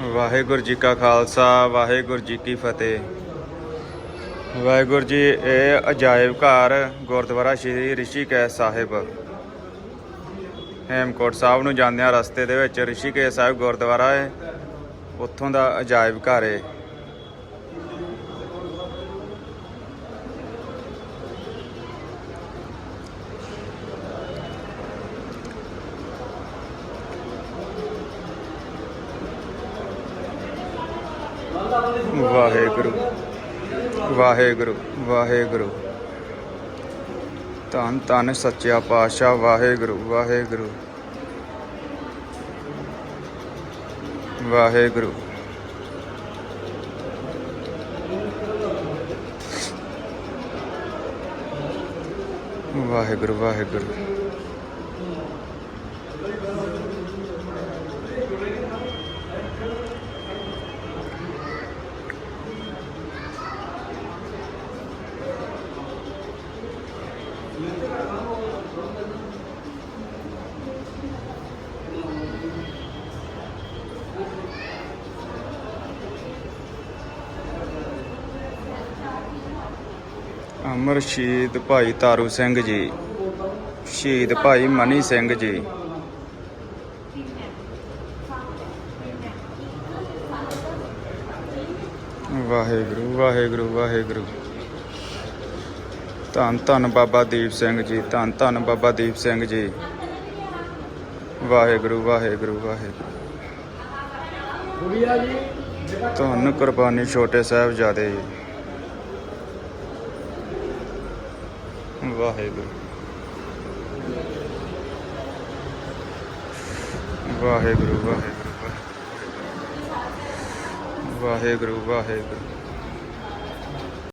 ਵਾਹਿਗੁਰੂ ਜੀ ਕਾ ਖਾਲਸਾ, ਵਾਹਿਗੁਰੂ ਜੀ ਕੀ ਫਤਿਹ। ਵਾਹਿਗੁਰੂ ਜੀ, ਇਹ ਅਜਾਇਬ ਘਰ ਗੁਰਦੁਆਰਾ ਸ਼੍ਰੀ ਰਿਸ਼ੀਕੇਸ਼ ਸਾਹਿਬ। ਹੇਮਕੋਟ ਸਾਹਿਬ ਨੂੰ ਜਾਂਦਿਆਂ ਰਸਤੇ ਦੇ ਵਿੱਚ ਰਿਸ਼ੀਕੇਸ਼ ਸਾਹਿਬ ਗੁਰਦੁਆਰਾ ਹੈ। ਉੱਥੋਂ ਦਾ ਅਜਾਇਬ ਘਰ ਹੈ। ਵਾਹਿਗੁਰੂ। ਵਾਹਿਗੁਰੂ ਵਾਹਿਗੁਰੂ। ਧੰਨ ਧੰਨ ਸੱਚਿਆ ਪਾਤਸ਼ਾਹ ਵਾਹਿਗੁਰੂ ਵਾਹਿਗੁਰੂ। ਵਾਹਿਗੁਰੂ। ਵਾਹਿਗੁਰੂ ਵਾਹਿਗੁਰੂ। ਅਮਰ ਸ਼ਹੀਦ ਭਾਈ ਤਾਰੂ ਸਿੰਘ ਜੀ ਸ਼ਹੀਦ ਭਾਈ ਮਨੀ ਸਿੰਘ ਜੀ। ਵਾਹਿਗੁਰੂ ਵਾਹਿਗੁਰੂ ਵਾਹਿਗੁਰੂ। ਧੰਨ ਧੰਨ ਬਾਬਾ ਦੀਪ ਸਿੰਘ ਜੀ ਧੰਨ ਧੰਨ ਬਾਬਾ ਦੀਪ ਸਿੰਘ ਜੀ। ਵਾਹਿਗੁਰੂ ਵਾਹਿਗੁਰੂ ਵਾਹਿਗੁਰੂ। ਧੰਨ ਕੁਰਬਾਨੀ ਛੋਟੇ ਸਾਹਿਬਜ਼ਾਦੇ ਜੀ। ਵਾਹਿਗੁਰੂ। ਵਾਹਿਗੁਰੂ ਵਾਹਿਗੁਰੂ ਵਾਹਿਗੁਰੂ। ਵਾਹਿਗੁਰੂ ਵਾਹਿਗੁਰੂ।